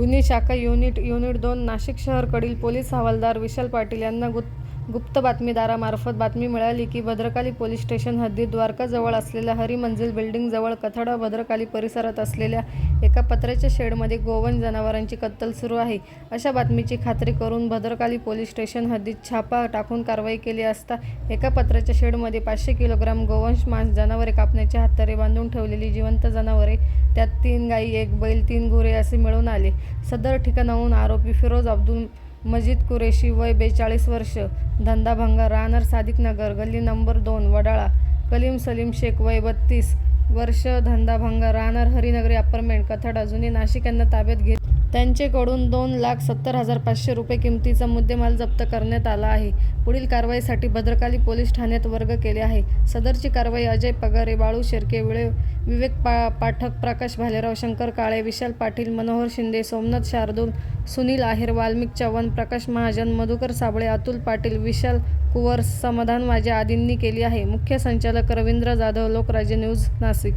गुन्हे शाखा unit unit दोन नाशिक शहरकडील पोलीस हवालदार विशाल पाटील यांना गुत गुप्त बातमीदारामार्फत बातमी मिळाली की भद्रकाली पोलीस स्टेशन हद्दीत द्वारकाजवळ असलेल्या हरिमंजिल बिल्डिंगजवळ कथडा भद्रकाली परिसरात असलेल्या एका पत्र्याच्या शेडमध्ये गोवन जनावरांची कत्तल सुरू आहे. अशा बातमीची खात्री करून भद्रकाली पोलीस स्टेशन हद्दीत छापा टाकून कारवाई केली असता एका पत्र्याच्या शेडमध्ये पाचशे किलोग्राम गोवंश मांस जनावरे कापण्याचे हातरे बांधून ठेवलेली जिवंत जनावरे त्यात तीन गायी एक बैल तीन गुरे असे मिळून आले. सदर ठिकाणाहून आरोपी फिरोज अब्दुल मजिद कुरेशी वय बेचाळीस वर्ष धंदा रानर राहणार सादिक नगर गल्ली नंबर दोन वडाळा. कलीम सलीम शेख वय बत्तीस वर्ष धंदा भंगा राहणार हरिनगरी अपार्टमेंट कथडा. जुनी नाशिक यांना ताब्यात घेत त्यांचेकडून दोन लाख सत्तर हजार पाचशे रुपये किमतीचा मुद्देमाल जप्त करण्यात आला आहे. पुढील कारवाईसाठी भद्रकाली पोलीस ठाण्यात वर्ग केले आहे. सदरची कारवाई अजय पगारे बाळू शेरके विळे विवेक पा पाठक प्रकाश भालेराव शंकर काळे विशाल पाटील मनोहर शिंदे सोमनाथ शार्दूल सुनील आहेर वाल्मिक चव्हाण प्रकाश महाजन मधुकर साबळे अतुल पाटील विशाल कुवर समाधान माझे आदींनी केली आहे. मुख्य संचालक रवींद्र जाधव लोकराज्य न्यूज नाशिक.